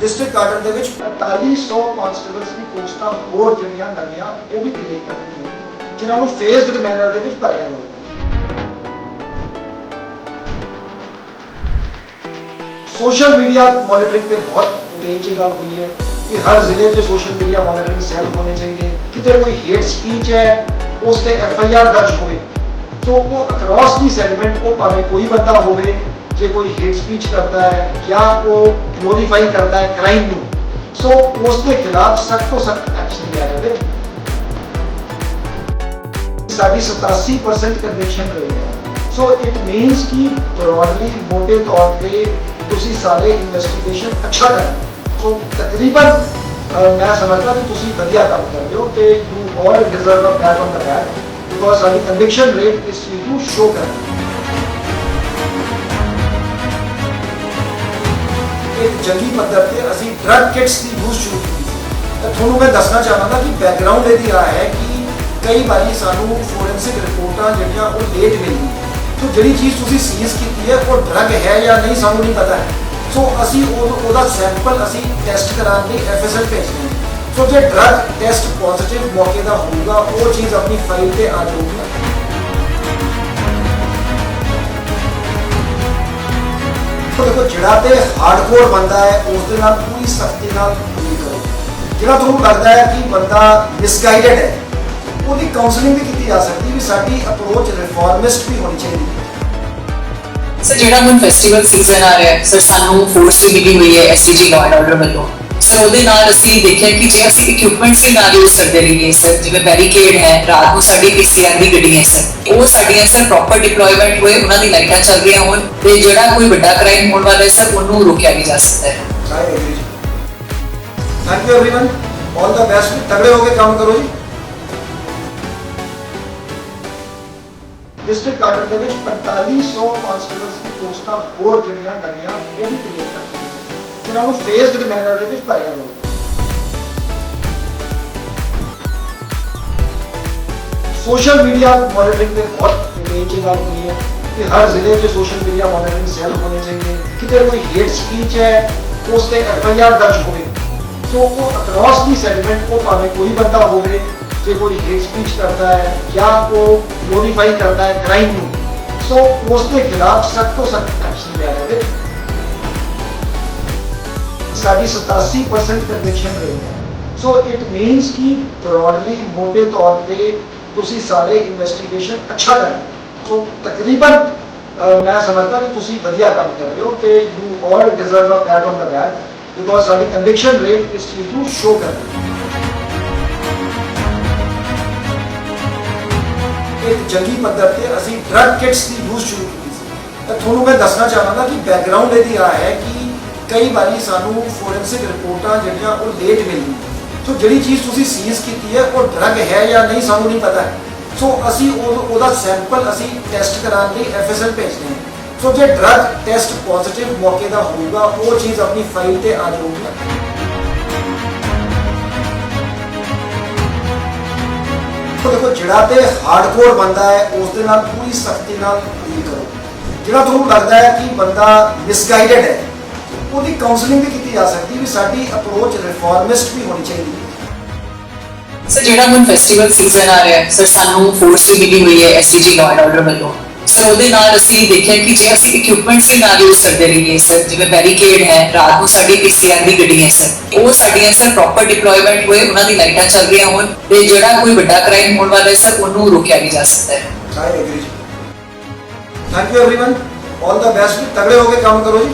District cotton ਦੇ ਵਿੱਚ 4500 ਕਾਂਸਟੇਬਲਸ ਦੀ ਪੋਸਟਾਂ ਹੋਰ ਜਿਹੜੀਆਂ ਨਵੀਆਂ, ਉਹ ਵੀ ਕ੍ਰੀਏਟ ਕਰਨੀਆਂ ਜਿਨ੍ਹਾਂ ਨੂੰ ਫੇਜ਼ਡ ਮੈਨਰ ਦੇ ਵਿੱਚ ਭਰਿਆ ਜਾਊਗਾ ਸੋਸ਼ਲ ਮੀਡੀਆ ਮੋਨੀਟਰਿੰਗ ਤੇ ਬਹੁਤ ਤੇਜ਼ ਗੱਲ ਹੋਈ ਹੈ ਕਿ ਹਰ ਜ਼ਿਲ੍ਹੇ 'ਚ ਸੋਸ਼ਲ ਮੀਡੀਆ ਮੋਨੀਟਰਿੰਗ ਸੈੱਲ ਹੋਣੇ ਚਾਹੀਦੇ। ਕਿਤੇ ਕੋਈ ਹੇਟ ਸਪੀਚ ਹੈ, ਉਸ ਤੇ ਐਫ ਆਈ ਆਰ ਦਰਜ ਹੋਵੇ ਸੋ ਉਹ ਅਕ੍ਰੋਸ ਦੀ ਸੈਗਮੈਂਟ ਉਹ ਭਾਵੇਂ ਕੋਈ ਬੰਦਾ ਹੋਵੇ ਜੇ ਕੋਈ ਹੇਟ ਸਪੀਚ ਕਰਦਾ ਹੈ ਜਾਂ ਉਹ ਗਲੋਰੀਫਾਈ ਕਰਦਾ ਹੈ ਕ੍ਰਾਈਮ ਨੂੰ ਸੋ ਉਸ ਦੇ ਖਿਲਾਫ ਸਖਤ ਤੋਂ ਸਖਤ ਐਕਸ਼ਨ ਲਿਆ ਜਾਵੇ ਸਾਡੀ 87% ਕਨਵੈਕਸ਼ਨ ਰਹੀ ਹੈ ਸੋ ਇਟ ਮੀਨਸ ਕਿ ਬ੍ਰੌਡਲੀ ਮੋਟੇ ਤੌਰ ਤੇ ਤੁਸੀਂ ਸਾਰੇ ਇਨਵੈਸਟੀਗੇਸ਼ਨ ਅੱਛਾ ਕਰ ਸੋ ਤਕਰੀਬਨ ਅਹ, ਮੈਂ ਸਮਝਦਾ ਕਿ ਤੁਸੀਂ ਵਧੀਆ ਕੰਮ ਕਰ ਰਹੇ ਹੋ ਤੇ you all deserve a pat on the back because ਸਾਡੀ ਕਨਵਿਕਸ਼ਨ ਰੇਟ ਇਸ ਚੀਜ਼ ਨੂੰ ਸ਼ੋ ਕਰ ਜੰਗੀ ਪੱਧਰ ਤੇ ਅਸੀਂ ਡਰਗ ਕਿਟਸ ਦੀ ਯੂਜ਼ ਸ਼ੁਰੂ ਕੀਤੀ ਤਾਂ ਤੁਹਾਨੂੰ ਮੈਂ ਦੱਸਣਾ ਚਾਹਾਂਗਾ ਕਿ ਬੈਕਗ੍ਰਾਉਂਡ ਇਹਦੀ ਆ ਹੈ ਕਿ ਕਈ ਵਾਰੀ ਸਾਨੂੰ ਫੋਰੈਂਸਿਕ ਰਿਪੋਰਟਾਂ ਜਿਹੜੀਆਂ ਉਹ ਲੇਟ ਮਿਲਦੀਆਂ ਸੋ ਜਿਹੜੀ ਚੀਜ਼ ਤੁਸੀਂ ਸੀਜ਼ ਕੀਤੀ ਹੈ, ਉਹ ਡਰਗ ਹੈ ਜਾਂ ਨਹੀਂ, ਸਾਨੂੰ ਨਹੀਂ ਪਤਾ ਹੈ। ਸੋ ਅਸੀਂ ਉਹ- ਉਹਦਾ ਸੈਂਪਲ ਅਸੀਂ ਟੈਸਟ ਕਰਾਉਣ ਲਈ ਐਫਐਸਐਲ ਭੇਜਦੇ ਹਾਂ। ਸੋ ਜੇ ਡਰਗ ਟੈਸਟ ਪੋਜ਼ਿਟਿਵ ਮੌਕੇ ਦਾ ਹੋਊਗਾ, ਉਹ ਚੀਜ਼ ਆਪਣੀ ਫਾਈਲ ਤੇ ਆ ਜਾਊਗੀ। ਦੇਖੋ ਜਿਹੜਾ ਤੇ ਹਾਰਡਕੋਰ ਬੰਦਾ ਹੈ ਉਸ ਦੇ ਨਾਲ ਪੂਰੀ ਸਖਤੀ ਨਾਲ ਡੀਲ ਕਰੋ। ਜਿਹੜਾ ਤੁਹਾਨੂੰ ਲੱਗਦਾ ਹੈ ਕਿ ਬੰਦਾ ਮਿਸਗਾਈਡਡ ਹੈ, ਉਹਦੀ ਕਾਉਂਸਲਿੰਗ ਵੀ ਕੀਤੀ ਜਾ ਸਕਦੀ ਵੀ ਸਾਡੀ ਅਪਰੋਚ ਰਿਫਾਰਮਿਸਟ ਵੀ ਹੋਣੀ ਚਾਹੀਦੀ ਹੈ। ਸਰ ਜਿਹੜਾ ਹੁਣ ਫੈਸਟੀਵਲ ਸੀਜ਼ਨ ਆ ਰਿਹਾ ਹੈ ਸਰ ਸਾਨੂੰ ਫੋਰਸ ਵੀ ਮਿਲੀ ਹੋਈ ਹੈ ਐਸਸੀਜੀ ਲਾਅ ਐਂਡ ਆਰਡਰ ਵੱਲੋਂ। ਸਰ ਉਹਦੇ ਨਾਲ ਅਸੀਂ ਦੇਖਿਆ ਕਿ ਜੇ ਅਸੀਂ ਇਕਵਿਪਮੈਂਟਸ ਵੀ ਨਾਲ ਯੂਜ਼ ਕਰਦੇ ਰਹੀਏ ਸਰ ਜਿਵੇਂ ਬੈਰੀਕੇਡ ਹੈ ਰਾਤ ਨੂੰ ਸਾਡੀ ਪੀਸੀਆਰ ਦੀ ਗੱਡੀ ਹੈ ਸਰ ਉਹ ਸਾਡੀਆਂ ਸਰ ਪ੍ਰੋਪਰ ਡਿਪਲੋਇਮੈਂਟ ਹੋਏ ਉਹਨਾਂ ਦੀ ਲਾਈਟਾਂ ਚੱਲ ਰਹੀਆਂ ਹੋਣ ਤੇ ਜਿਹੜਾ ਕੋਈ ਵੱਡਾ ਕ੍ਰਾਈਮ ਹੋਣ ਵਾਲਾ ਹੈ ਸਰ ਉਹਨੂੰ ਰੋਕਿਆ ਵੀ ਜਾ ਸਕਦਾ ਹੈ I agree ਜੀ thank you everyone all the best ਤਗੜੇ ਹੋ ਕੇ ਕੰਮ ਕਰੋ ਜੀ ਡਿਸਟ੍ਰਿਕਟ ਕਾਟਨ ਦੇ ਵਿੱਚ 4500 ਕਾਂਸਟੇਬਲਸ ਦੀ ਪੋਸਟਾਂ ਹੋਰ ਜਿਹੜੀਆਂ ਨਵੀਆਂ ਉਹ ਵੀ ਕ੍ਰੀਏਟ ਕਰਨੀਆਂ ਜਿਨ੍ਹਾਂ ਨੂੰ ਫੇਜ਼ਡ ਮੈਨਰ ਦੇ ਵਿੱਚ ਭਰਿਆ ਜਾਊਗਾ ਸੋਸ਼ਲ ਮੀਡੀਆ ਮੋਨੀਟਰਿੰਗ ਤੇ ਬਹੁਤ ਤੇਜ਼ ਗੱਲ ਹੋਈ ਹੈ ਕਿ ਹਰ ਜ਼ਿਲ੍ਹੇ 'ਚ ਸੋਸ਼ਲ ਮੀਡੀਆ ਮੋਨੀਟਰਿੰਗ ਸੈੱਲ ਹੋਣੇ ਚਾਹੀਦੇ ਕਿਤੇ ਕੋਈ ਹੇਟ ਸਪੀਚ ਹੈ, ਉਸ ਤੇ ਐਫ ਆਈ ਆਰ ਦਰਜ ਹੋਵੇ ਸੋ ਉਹ ਅਕ੍ਰੋਸ ਦੀ ਸੈਗਮੈਂਟ ਉਹ ਭਾਵੇਂ ਕੋਈ ਬੰਦਾ ਹੋਵੇ, ਜੇ ਕੋਈ ਹੇਟ ਸਪੀਚ ਕਰਦਾ ਹੈ ਜਾਂ ਉਹ ਗਲੋਰੀਫਾਈ ਕਰਦਾ ਹੈ ਕ੍ਰਾਈਮ ਨੂੰ, ਸੋ ਉਸ ਦੇ ਖਿਲਾਫ ਸਖਤ ਤੋਂ ਸਖਤ ਐਕਸ਼ਨ ਲਿਆ ਜਾਵੇ ਸਾਡੀ 87% ਕਨਵਿਕਸ਼ਨ ਰਹੀ ਹੈ ਸੋ ਇਟ ਮੀਨਸ ਕਿ ਬ੍ਰੌਡਲੀ ਮੋਟੇ ਤੌਰ ਤੇ ਤੁਸੀਂ ਸਾਰੇ ਇਨਵੈਸਟੀਗੇਸ਼ਨ ਅੱਛਾ ਕਰ ਰਹੇ ਹੋ। ਸੋ ਤਕਰੀਬਨ ਅਹ, ਮੈਂ ਸਮਝਦਾ ਕਿ ਤੁਸੀਂ ਵਧੀਆ ਕੰਮ ਕਰ ਰਹੇ ਹੋ ਤੇ you all deserve a pat on the back because ਸਾਡੀ ਕਨਵਿਕਸ਼ਨ ਰੇਟ ਇਸ ਚੀਜ਼ ਨੂੰ ਸ਼ੋ ਕਰ ਰਹੀ ਹੈ ਇੱਕ ਜੰਗੀ ਪੱਧਰ ਤੇ ਅਸੀਂ ਡਰਗ ਕਿਟਸ ਦੀ ਯੂਜ਼ ਸ਼ੁਰੂ ਕੀਤੀ ਸੀ ਤਾਂ ਤੁਹਾਨੂੰ ਮੈਂ ਦੱਸਣਾ ਚਾਹਾਂਗਾ ਕਿ ਬੈਕਗ੍ਰਾਉਂਡ ਇਹਦੀ ਆ ਹੈ ਕਿ ਕਈ ਵਾਰੀ ਸਾਨੂੰ ਫੋਰੈਂਸਿਕ ਰਿਪੋਰਟਾਂ ਜਿਹੜੀਆਂ ਉਹ ਲੇਟ ਮਿਲਦੀਆਂ। ਸੋ ਜਿਹੜੀ ਚੀਜ਼ ਤੁਸੀਂ ਸੀਜ਼ ਕੀਤੀ ਹੈ, ਉਹ ਡਰਗ ਹੈ ਜਾਂ ਨਹੀਂ, ਸਾਨੂੰ ਨਹੀਂ ਪਤਾ। ਸੋ ਅਸੀਂ ਉਹ- ਉਹਦਾ ਸੈਂਪਲ ਅਸੀਂ ਟੈਸਟ ਕਰਾਉਣ ਲਈ ਐਫਐਸਐਲ ਭੇਜਦੇ ਹਾਂ। ਸੋ ਜੇ ਡਰਗ ਟੈਸਟ ਪੋਜ਼ਿਟਿਵ ਮੌਕੇ ਦਾ ਹੋਊਗਾ, ਉਹ ਚੀਜ਼ ਆਪਣੀ ਫਾਈਲ ਤੇ ਆ ਜਾਊਗੀ। ਦੇਖੋ, ਜਿਹੜਾ ਤੇ ਹਾਰਡਕੋਰ ਬੰਦਾ ਹੈ, ਉਸ ਦੇ ਨਾਲ ਪੂਰੀ ਸਖਤੀ ਨਾਲ ਡੀਲ ਕਰੋ। ਜਿਹੜਾ ਤੁਹਾਨੂੰ ਲੱਗਦਾ ਹੈ ਕਿ ਬੰਦਾ ਮਿਸਗਾਈਡਡ ਹੈ ਉਹਦੀ ਕਾਉਂਸਲਿੰਗ ਵੀ ਕੀਤੀ ਜਾ ਸਕਦੀ ਵੀ ਸਾਡੀ ਅਪਰੋਚ ਰਿਫਾਰਮਿਸਟ ਵੀ ਹੋਣੀ ਚਾਹੀਦੀ ਹੈ ਸਰ ਜਿਹੜਾ ਹੁਣ ਫੈਸਟੀਵਲ ਸੀਜ਼ਨ ਆ ਰਿਹਾ ਹੈ ਸਰ ਸਾਨੂੰ ਫੋਰਸ ਵੀ ਮਿਲੀ ਹੋਈ ਹੈ ਐਸਸੀਜੀ ਲਾਅ ਐਂਡ ਆਰਡਰ ਵੱਲੋਂ ਸਰ ਉਹਦੇ ਨਾਲ ਅਸੀਂ ਦੇਖਿਆ ਕਿ ਜੇ ਅਸੀਂ ਇਕਵਿਪਮੈਂਟਸ ਵੀ ਨਾਲ ਯੂਜ਼ ਕਰਦੇ ਰਹੀਏ ਸਰ ਜਿਵੇਂ ਬੈਰੀਕੇਡ ਹੈ ਰਾਤ ਨੂੰ ਸਾਡੀ ਪੀਸੀਆਰ ਦੀ ਗੱਡੀ ਹੈ ਸਰ ਉਹ ਸਾਡੀਆਂ ਸਰ ਪ੍ਰੋਪਰ ਡਿਪਲੋਇਮੈਂਟ ਹੋਏ ਉਹਨਾਂ ਦੀ ਲਾਈਟਾਂ ਚੱਲ ਰਹੀਆਂ ਹੋਣ ਤੇ ਜਿਹੜਾ ਕੋਈ ਵੱਡਾ ਕ੍ਰਾਈਮ ਹੋਣ ਵਾਲਾ ਹੈ ਸਰ ਉਹਨੂੰ ਰੋਕਿਆ ਵੀ ਜਾ ਸਕਦਾ ਹੈ I agree ਜੀ thank you everyone all the best ਤਗੜੇ ਹੋ ਕੇ ਕੰਮ ਕਰੋ ਜੀ